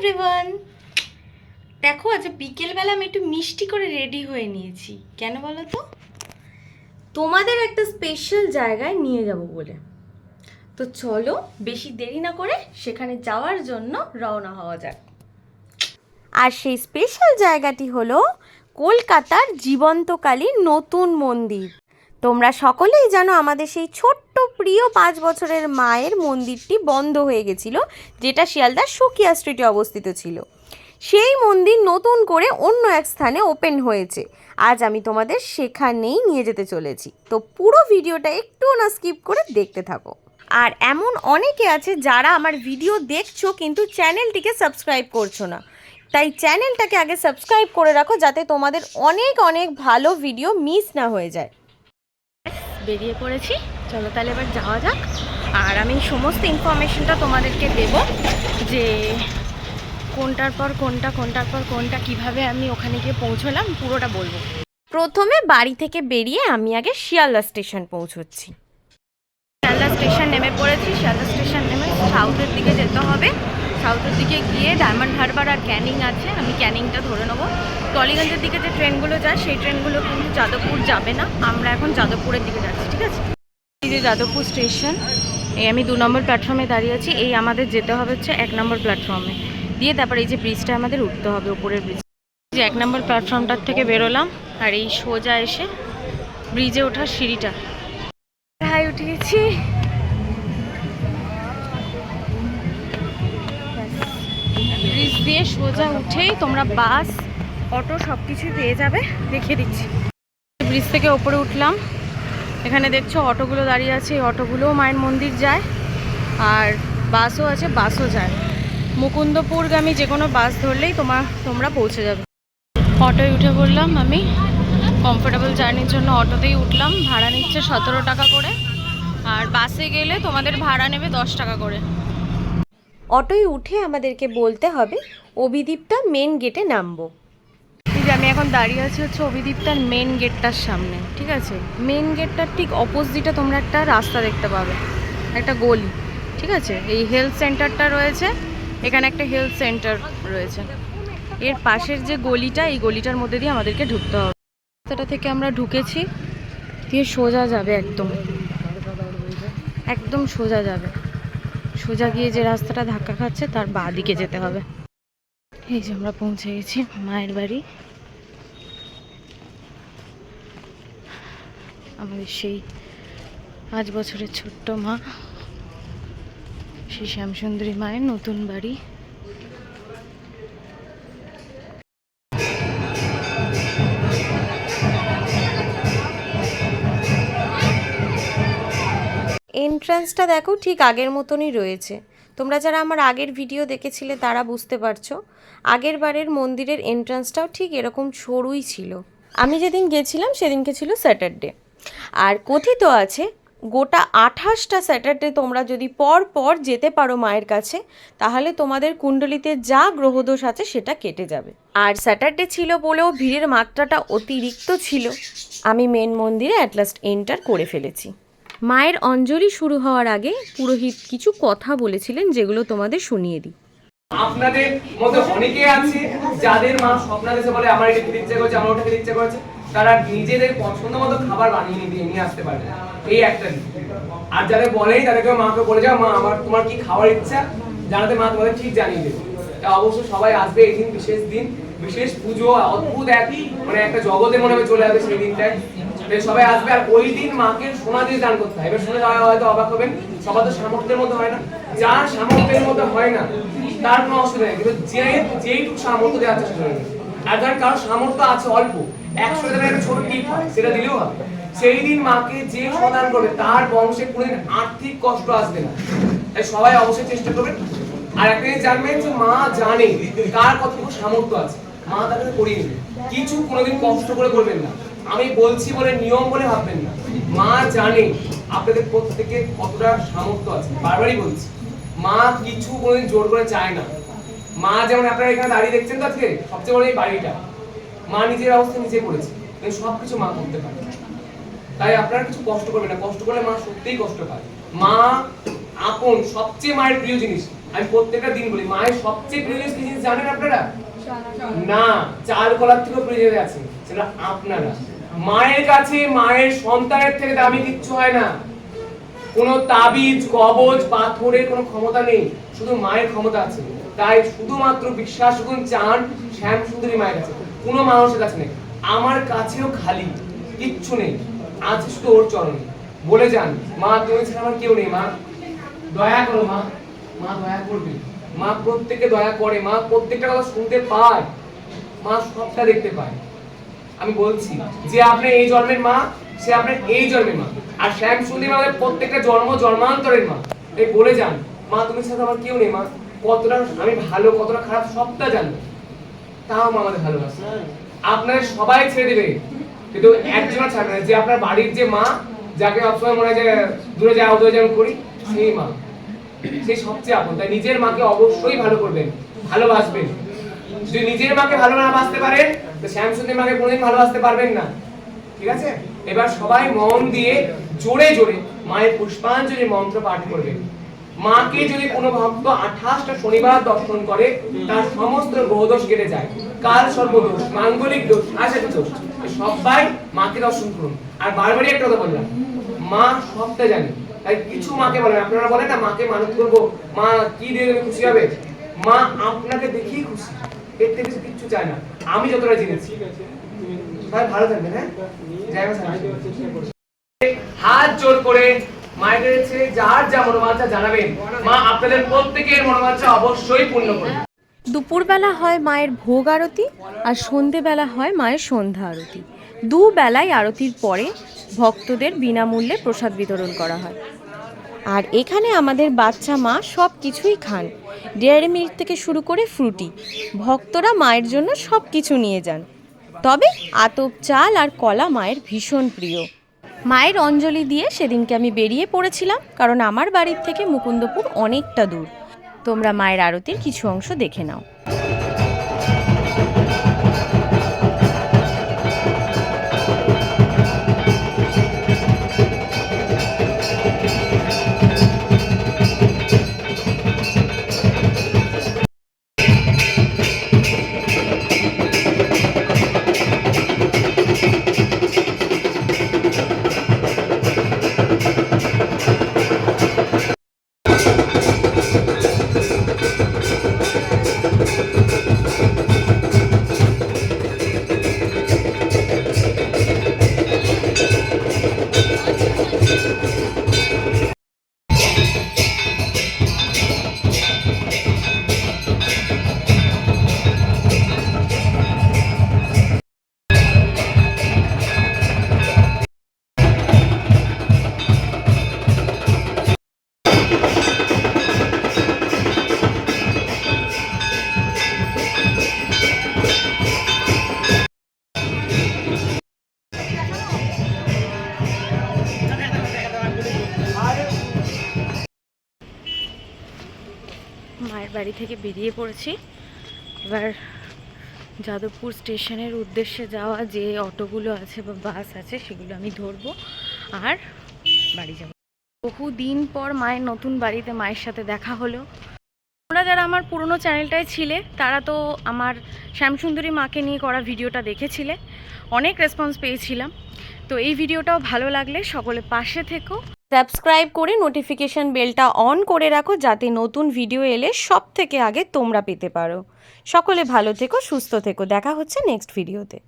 Everyone দেখো, আজ বিকেলবেলা আমি একটু মিষ্টি করে রেডি হয়ে নিয়েছি। কেন বলো তো? তোমাদের একটা স্পেশাল জায়গায় নিয়ে যাব বলে। তো চলো, বেশি দেরি না করে সেখানে যাওয়ার জন্য রওনা হওয়া যাক। আর সেই স্পেশাল জায়গাটি হলো কলকাতার জীবন্তকালীর নতুন মন্দির। তোমরা সকলেই জানো আমাদের সেই ছোট্ট, প্রিয় পাঁচ বছরের মায়ের মন্দিরটি বন্ধ হয়ে গেছিল, যেটা শিয়ালদার সুকিয়া স্ট্রিটে অবস্থিত ছিল। সেই মন্দির নতুন করে অন্য এক স্থানে ওপেন হয়েছে। আজ আমি তোমাদের সেখানেই নিয়ে যেতে চলেছি। তো পুরো ভিডিওটা একটুও না স্কিপ করে দেখতে থাকো। আর এমন অনেকে আছে যারা আমার ভিডিও দেখছ কিন্তু চ্যানেলটিকে সাবস্ক্রাইব করছ না। তাই চ্যানেলটাকে আগে সাবস্ক্রাইব করে রাখো যাতে তোমাদের অনেক অনেক ভালো ভিডিও মিস না হয়ে যায়। বেরিয়ে পড়েছি। চলো তাহলে এবার যাওয়া যাক। আর আমি সমস্ত ইনফরমেশনটা তোমাদেরকে দেব যে কোনটার পর কোনটা, কোনটার পর কোনটা, কীভাবে আমি ওখানে গিয়ে পৌঁছলাম, পুরোটা বলব। প্রথমে বাড়ি থেকে বেরিয়ে আমি আগে শিয়ালদা স্টেশন পৌঁছচ্ছি। শিয়ালদা স্টেশন নেমে পড়েছি। শিয়ালদা স্টেশন নেমে সাউথের দিকে যেতে হবে। সাউথের দিকে গিয়ে ডায়মন্ড হারবার আর ক্যানিং আছে, আমি ক্যানিংটা ধরে নেব। টলিগঞ্জের দিকে যে ট্রেনগুলো যায়, সেই ট্রেনগুলো কিন্তু যাদবপুর যাবে না। আমরা এখন যাদবপুরের দিকে যাচ্ছি, ঠিক আছে? এই যে যাদবপুর স্টেশন, এই আমি দু নম্বর প্ল্যাটফর্মে দাঁড়িয়ে আছি। এই আমাদের যেতে হবে হচ্ছে এক নম্বর প্ল্যাটফর্মে। দিয়ে তারপর এই যে ব্রিজটা আমাদের উঠতে হবে উপরের ব্রিজ যে এক নম্বর প্ল্যাটফর্মটার থেকে বেরোলাম, আর এই সোজা এসে ব্রিজে ওঠার সিঁড়িটা। হাই, উঠে সোজা উঠেই তোমরা বাস, অটো সব কিছুই পেয়ে যাবে, দেখিয়ে দিচ্ছি। ব্রিজ থেকে ওপরে উঠলাম। এখানে দেখছ অটোগুলো দাঁড়িয়ে আছে, এই অটোগুলোও মায়ের মন্দির যায়, আর বাসও আছে, বাসও যায়। মুকুন্দপুরগামী যে কোনো বাস ধরলেই তোমার তোমরা পৌঁছে যাবে। অটোয় উঠে পড়লাম আমি। কমফোর্টেবল জার্নির জন্য অটোতেই উঠলাম। ভাড়া নিচ্ছে সতেরো টাকা করে। আর বাসে গেলে তোমাদের ভাড়া নেবে দশ টাকা করে। অটোয় উঠে আমাদেরকে বলতে হবে অভিদীপটা মেন গেটে নামবো। আমি এখন দাঁড়িয়ে আছি হচ্ছে অভিদীপটার মেন গেটটার সামনে, ঠিক আছে? মেন গেটটার ঠিক অপোজিটে তোমরা একটা রাস্তা দেখতে পাবে, একটা গলি, ঠিক আছে? এই হেলথ সেন্টারটা রয়েছে, এখানে একটা হেলথ সেন্টার রয়েছে। এর পাশের যে গলিটা, এই গলিটার মধ্যে দিয়ে আমাদেরকে ঢুকতে হবে। রাস্তাটা থেকে আমরা ঢুকেছি, দিয়ে সোজা যাবে একদম। একদম সোজা যাবে। সোজা গিয়ে যে রাস্তাটা ধাক্কা খাচ্ছে, তার বা দিকে যেতে হবে। এই যে আমরা পৌঁছে গেছি মায়ের বাড়ি। আমাদের সেই পাঁচ বছরের ছোট্ট মা, সেই শ্যামসুন্দরী মায়ের নতুন বাড়ি। এন্ট্রান্সটা দেখো ঠিক আগের মতনই রয়েছে। তোমরা যারা আমার আগের ভিডিও দেখেছিলে তারা বুঝতে পারছ। আগের বারের মন্দিরের এন্ট্রান্সটাও ঠিক এরকম সরুই ছিল। আমি যেদিন গেছিলাম সেদিনকে ছিল স্যাটারডে আর কথিত আছে, গোটা আঠাশটা স্যাটারডে তোমরা যদি পর পর যেতে পারো মায়ের কাছে, তাহলে তোমাদের কুণ্ডলিতে যা গ্রহদোষ আছে সেটা কেটে যাবে। আর স্যাটারডে ছিল বলেও ভিড়ের মাত্রাটা অতিরিক্ত ছিল। আমি মেন মন্দিরে অ্যাট লাস্ট এন্টার করে ফেলেছি। মায়ের অঞ্জলি শুরু হওয়ার আগে পুরোহিত কিছু কথা বলেছিলেন যেগুলো তোমাদের শুনিয়ে দিই। আপনাদের মধ্যে অনেকে আছে যাদের মা স্বপ্ন দেখে বলে, আমার এটা খেতে ইচ্ছে করছে, আমার ওটা খেতে ইচ্ছে করছে। তারা নিজেদের পছন্দ মতো খাবার বানিয়ে নিয়ে নিয়ে আসতে পারে এই একটা আর যাদের বলেই তাদেরকে মাকে বলে যাও, মা, আমার তোমার কি খাওয়ার ইচ্ছা? জানাতে মা তোমাদের ঠিক জানিয়ে দেবে। তা অবশ্য সবাই আসবে এই দিন, বিশেষ দিন, বিশেষ পুজো, অদ্ভুত এক মানে একটা জগতে মনে হবে চলে যাবে সেই দিনটায়। সবাই আসবে আর ওই দিন মাকে সোনা দিয়ে দান করতে হয়। এবার শুনে হয়তো অবাক হবেন, সবার তো সামর্থ্যের মধ্যে হয় না। যার সামর্থ্যের মধ্যে হয় না, তার কোনো অসুবিধা কিন্তু যে সামর্থ্য দেওয়া চেষ্টা করবে আর যার কারও সামর্থ্য আছে অল্প, একশো টাকার ছোট টিপ হয়, সেটা দিলেও হবে। সেই দিন মাকে যে সদান করবে, তার বংশে কোনোদিন আর্থিক কষ্ট আসবে না। তাই সবাই অবশ্যই চেষ্টা করবেন। আর একটা জিনিস জানবেন যে মা জানে কার কতটুকু সামর্থ্য আছে। মা তাকে করিয়ে নেবে কিছু কোনোদিন কষ্ট করে করবেন না। আমি বলছি বলে নিয়ম বলে ভাববেন না। মা জানে আপনাদের প্রত্যেকে কতটা সামর্থ্য আছে। বারবারই বলছি মা কিছু কোনোদিন জোর করে চায় না। মা যেমন আপনারা এখানে দাঁড়িয়ে দেখছেন তো আজকে সবচেয়ে বড় এই বাড়িটা। মা নিজের অবস্থা নিজে করেছে কিন্তু সবকিছু মা করতে পারে তাই আপনারা কিছু কষ্ট করবেন না কষ্ট করলে মা সত্যিই কষ্ট পায়। মা আপন সবচেয়ে মায়ের প্রিয় জিনিস আমি প্রত্যেকটা দিন বলি মায়ের সবচেয়ে প্রিয় জিনিস জানেন আপনারা? না চাল কলার থেকেও প্রিয় আছে সেটা আপনারা। মায়ের কাছে, মায়ের সন্তানের থেকে দামি কিচ্ছু হয় না। কোনো তাবিজ, কবজ, পাথরের কোনো ক্ষমতা নেই, শুধু মায়ের ক্ষমতা আছে। তাই শুধুমাত্র বিশ্বাস করুন চান শ্যাম সুন্দরী মায়ের কাছে। কোনো মানুষের কাছে নেই। আমার কাছেও খালি, কিচ্ছু নেই। আছে শুধু ওর চরণে। বলে যান, মা, তুমি ছাড়া আমার কেউ নেই, মা। দয়া করো, মা। মা দয়া করবে। মা প্রত্যেকে দয়া করে। মা প্রত্যেকটা কথা শুনতে পায়। মা সবটা দেখতে পায়। আমি বলছি, যে আপনি এই জন্মের মা, সে আপনার এই জন্মের মা। আর শ্যাম সুন্দরী আমাদের প্রত্যেকটা জন্ম জন্মান্তরের মা। তাই বলে যান, মা, তুমি সাথে আমার কেউ নেই, মা। কতটা আমি ভালো, কতটা খারাপ সবটা জানো। তাও মা আমাদের ভালোবাসে। আপনাদের সবাই ছেড়ে দেবে। কিন্তু একজন ছাড়বে না যে আপনার বাড়ির যে মা, যাকে সবসময় মনে হয় যে দূরে যাওয়া দূরে যাওয়া করি, সেই মা। সেই সবচেয়ে আপন। তাই নিজের মাকে অবশ্যই ভালো করবেন, ভালোবাসবেন। যদি নিজের মাকে ভালো না বাসতে পারেন, তো শ্যামসুন্দর মাকে কোনোদিন ভালোবাসতে পারবেন না। ঠিক আছে? এবার সবাই মন দিয়ে জোরে জোরে মায়ের পুষ্পাঞ্জলি মন্ত্র পাঠ করবেন। মাকে যদি কোনো ভক্ত আঠাশটা শনিবার দর্শন করে, তার সমস্ত গ্রহদোষ কেটে যায়। কাল সর্বদোষ? মাঙ্গলিক দোষ। আশাটি দোষ। সবাই মাকে দর্শন করুন। আর বারবারই একটা কথা বললাম, মা সবটা জানে। তাই কিছু মাকে বলেন আপনারা বলেন না, মাকে মানত করব। মা, কি দিয়ে খুশি হবে? মা আপনাকে দেখেই খুশি। এর থেকে কিচ্ছু চায় না। আমি যতটা জেনেছি। ভাই ভালো থাকবেন হ্যাঁ? সারস্বতী। হাত জোর করে মায়ের কাছে যার যা মনোবাঞ্ছা জানাবেন। মা আপনাদের প্রত্যেকের মনোবাঞ্ছা অবশ্যই পূর্ণ করবে দুপুরবেলা হয় মায়ের ভোগ আরতি আর সন্ধেবেলা হয় মায়ের সন্ধ্যা আরতি। দু বেলায় আরতির পরে ভক্তদের বিনামূল্যে প্রসাদ বিতরণ করা হয়। আর এখানে আমাদের বাচ্চা মা সব কিছুই খান। ডেয়ারি মিল্ক থেকে শুরু করে ফ্রুটি ভক্তরা মায়ের জন্য সব কিছু নিয়ে যান। তবে আতপ চাল আর কলা মায়ের ভীষণ প্রিয়। মায়ের অঞ্জলি দিয়ে সেদিনকে আমি বেরিয়ে পড়েছিলাম, কারণ আমার বাড়ির থেকে মুকুন্দপুর অনেকটা দূর। তোমরা মায়ের আরতির কিছু অংশ দেখে নাও। বাড়ি থেকে বেরিয়ে পড়েছি। এবার যাদবপুর স্টেশনের উদ্দেশ্যে যাওয়া যে অটোগুলো আছে বা বাস আছে, সেগুলো আমি ধরবো আর বাড়ি যাব। বহু দিন পর মায়ের নতুন বাড়িতে মায়ের সাথে দেখা হলো। তোমরা যারা আমার পুরনো চ্যানেলটায় ছিলে, তারা তো আমার শ্যামসুন্দরী মাকে নিয়ে করা ভিডিওটা দেখেছিলে। অনেক রেসপন্স পেয়েছিলাম। তো এই ভিডিওটাও ভালো লাগলে সকলে পাশে থেকো। সাবস্ক্রাইব করে নোটিফিকেশন বেলটা অন করে রাখো যাতে নতুন ভিডিও এলে সব থেকে আগে তোমরা পেতে পারো। সকলে ভালো থেকো, সুস্থ থেকো। দেখা হচ্ছে নেক্সট ভিডিওতে